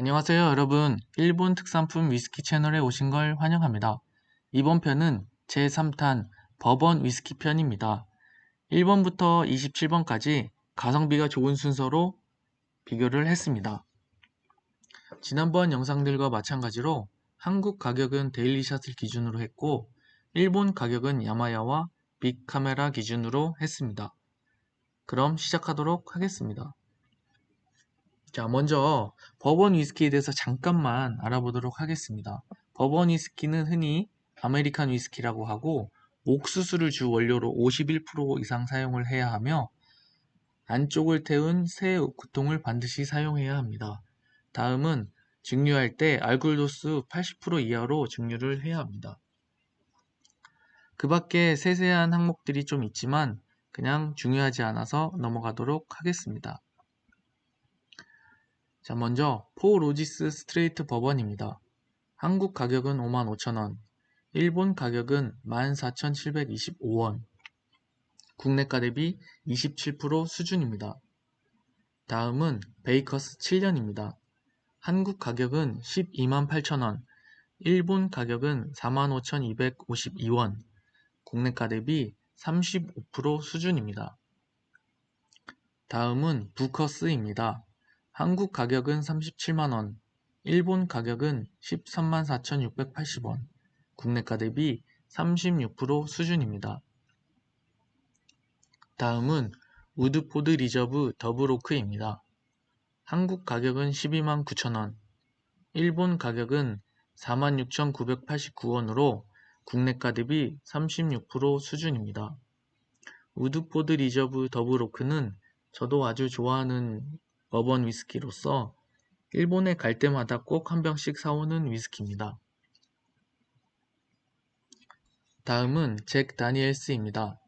안녕하세요 여러분. 일본 특산품 위스키 채널에 오신 걸 환영합니다. 이번 편은 제3탄 버번 위스키 편입니다. 1번부터 27번까지 가성비가 좋은 순서로 비교를 했습니다. 지난번 영상들과 마찬가지로 한국 가격은 데일리샷을 기준으로 했고 일본 가격은 야마야와 빅카메라 기준으로 했습니다. 그럼 시작하도록 하겠습니다 자, 먼저 버번 위스키에 대해서 잠깐만 알아보도록 하겠습니다. 버번 위스키는 흔히 아메리칸 위스키라고 하고 옥수수를 주 원료로 51% 이상 사용을 해야 하며 안쪽을 태운 새 구통을 반드시 사용해야 합니다. 다음은 증류할 때 알코올 도수 80% 이하로 증류를 해야 합니다. 그 밖에 세세한 항목들이 좀 있지만 그냥 중요하지 않아서 넘어가도록 하겠습니다. 자, 먼저 포 로지스 스트레이트 버번입니다. 한국 가격은 55,000원, 일본 가격은 14,725원, 국내가 대비 27% 수준입니다. 다음은 베이커스 7년입니다. 한국 가격은 128,000원, 일본 가격은 45,252원, 국내가 대비 35% 수준입니다. 다음은 부커스입니다. 한국 가격은 37만원, 일본 가격은 13만 4,680원, 국내가 대비 36% 수준입니다. 다음은 우드포드 리저브 더블오크입니다. 한국 가격은 12만 9천원, 일본 가격은 46,989원으로 국내가 대비 36% 수준입니다. 우드포드 리저브 더블오크는 저도 아주 좋아하는 버번 위스키로서 일본에 갈 때마다 꼭 한 병씩 사오는 위스키입니다. 다음은 잭 다니엘스입니다.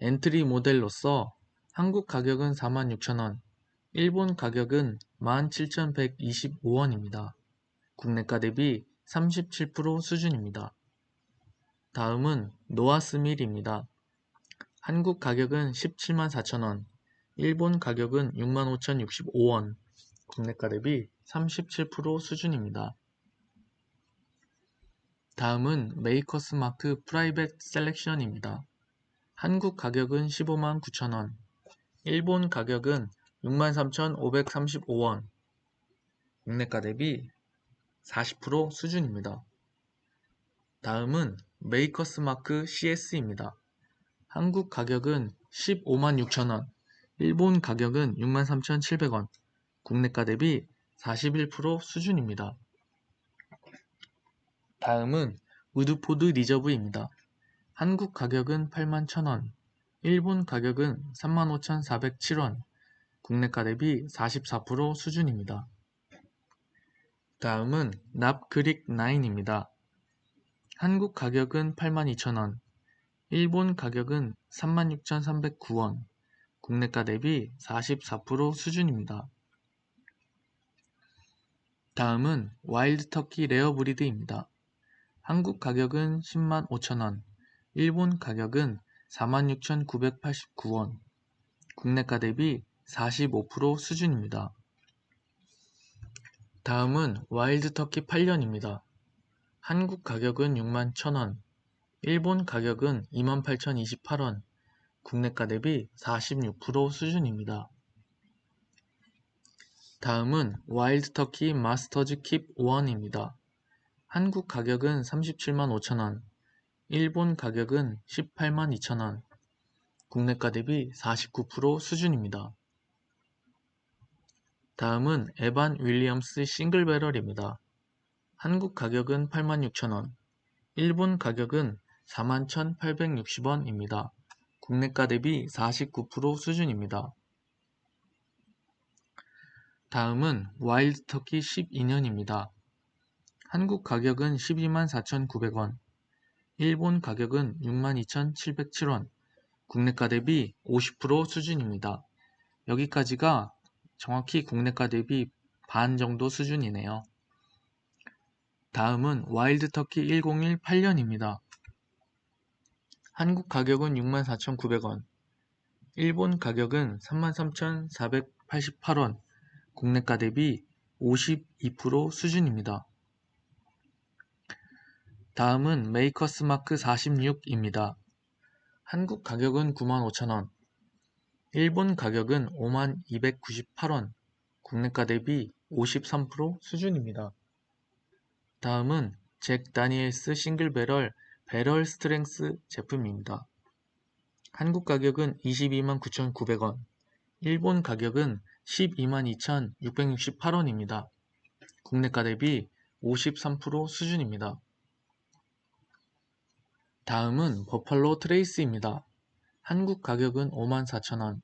엔트리 모델로서 한국 가격은 46,000원, 일본 가격은 17,125원입니다. 국내가 대비 37% 수준입니다. 다음은 노아스밀입니다. 한국 가격은 17만 4천원, 일본 가격은 65,065원, 국내가 대비 37% 수준입니다. 다음은 메이커스 마크 프라이빗 셀렉션입니다. 한국 가격은 15만 9천원, 일본 가격은 63,535원, 국내가 대비 40% 수준입니다. 다음은 메이커스 마크 CS입니다. 한국 가격은 15만 6천원, 일본 가격은 63,700원, 국내가 대비 41% 수준입니다. 다음은 우드포드 리저브입니다. 한국 가격은 81,000원, 일본 가격은 35,407원, 국내가 대비 44% 수준입니다. 다음은 납 그릭 9입니다. 한국 가격은 82,000원, 일본 가격은 36,309원, 국내가 대비 44% 수준입니다. 다음은 와일드 터키 레어 브리드입니다. 한국 가격은 10만 5천원, 일본 가격은 46,989원, 국내가 대비 45% 수준입니다. 다음은 와일드 터키 8년입니다. 한국 가격은 6만 1천원, 일본 가격은 28,028원, 국내가 대비 46% 수준입니다. 다음은 와일드 터키 마스터즈 킵 1입니다. 한국 가격은 37만 5천원, 일본 가격은 18만 2천원, 국내가 대비 49% 수준입니다. 다음은 에반 윌리엄스 싱글 배럴입니다. 한국 가격은 8만 6천원, 일본 가격은 4만 1,860원입니다. 국내가 대비 49% 수준입니다. 다음은 와일드 터키 12년입니다. 한국 가격은 12만 4,900원, 일본 가격은 62,707원, 국내가 대비 50% 수준입니다. 여기까지가 정확히 국내가 대비 반 정도 수준이네요. 다음은 와일드 터키 101 8년입니다. 한국 가격은 64,900원, 일본 가격은 33,488원, 국내가 대비 52% 수준입니다. 다음은 메이커스 마크 46입니다. 한국 가격은 95,000원, 일본 가격은 5298원, 국내가 대비 53% 수준입니다. 다음은 잭 다니엘스 싱글 배럴 배럴 스트렝스 제품입니다. 한국 가격은 22만 9,900원, 일본 가격은 12만 2,668원입니다. 국내가 대비 53% 수준입니다. 다음은 버팔로 트레이스입니다. 한국 가격은 54,000원,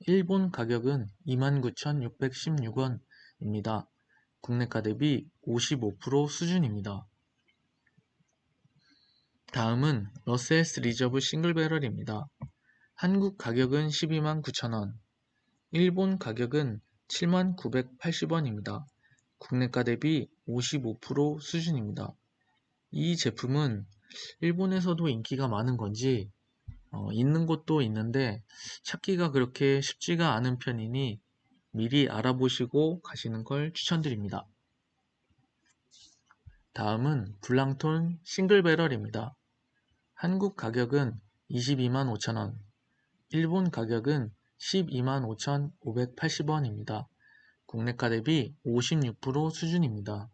일본 가격은 29,616원입니다. 국내가 대비 55% 수준입니다. 다음은 러셀스 리저브 싱글 배럴입니다. 한국 가격은 12만 9천원, 일본 가격은 7만 980원입니다. 국내가 대비 55% 수준입니다. 이 제품은 일본에서도 인기가 많은 건지 어, 있는 곳도 있는데 찾기가 그렇게 쉽지가 않은 편이니 미리 알아보시고 가시는 걸 추천드립니다. 다음은 블랑톤 싱글 배럴입니다. 한국 가격은 22만 5천원, 일본 가격은 12만 5,580원입니다. 국내가 대비 56% 수준입니다.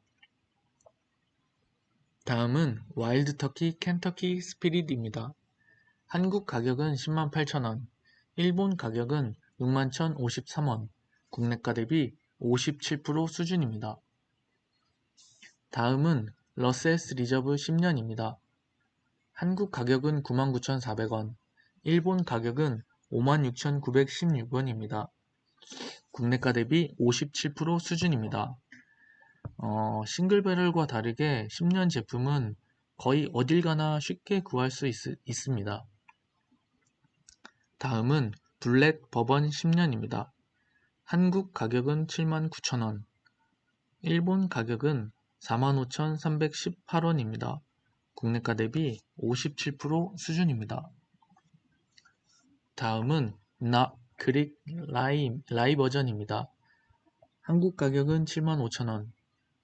다음은 와일드 터키 켄터키 스피릿입니다. 한국 가격은 10만 8천원, 일본 가격은 6만 1,053원, 국내가 대비 57% 수준입니다. 다음은 러세스 리저브 10년입니다. 한국 가격은 99,400원, 일본 가격은 56,916원입니다. 국내가 대비 57% 수준입니다. 어, 싱글 배럴과 다르게 10년 제품은 거의 어딜 가나 쉽게 구할 수 있, 있습니다. 다음은 블랙 버번 10년입니다. 한국 가격은 79,000원, 일본 가격은 45,318원입니다. 국내가 대비 57% 수준입니다. 다음은 나 그릭 라이, 라이 버전입니다. 한국 가격은 75,000원,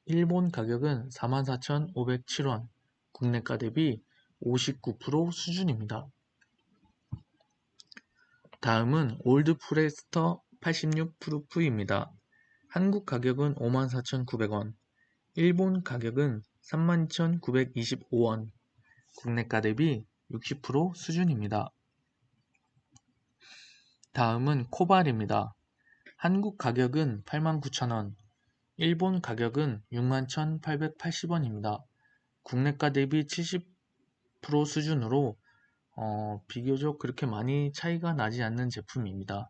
일본 가격은 44,507원, 국내가 대비 59% 수준입니다. 다음은 올드 프레스터 86 프루프입니다. 한국 가격은 54,900원, 일본 가격은 32,925원, 국내가 대비 60% 수준입니다. 다음은 코발입니다. 한국 가격은 89,000원, 일본 가격은 61,880원입니다. 국내가 대비 70% 수준으로 어, 비교적 그렇게 많이 차이가 나지 않는 제품입니다.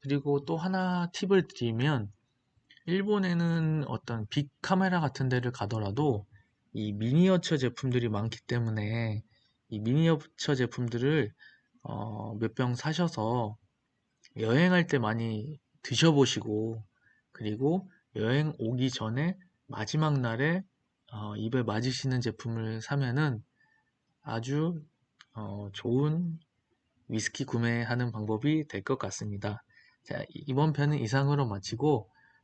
그리고 또 하나 팁을 드리면 일본에는 어떤 빅 카메라 같은 데를 가더라도 이 미니어처 제품들이 많기 때문에 이 미니어처 제품들을 어, 몇 병 사셔서 여행할 때 많이 드셔보시고 그리고 여행 오기 전에 마지막 날에 어, 입에 맞으시는 제품을 사면은 아주 어, 좋은 위스키 구매하는 방법이 될 것 같습니다. 자, 이번 편은 이상으로 마치고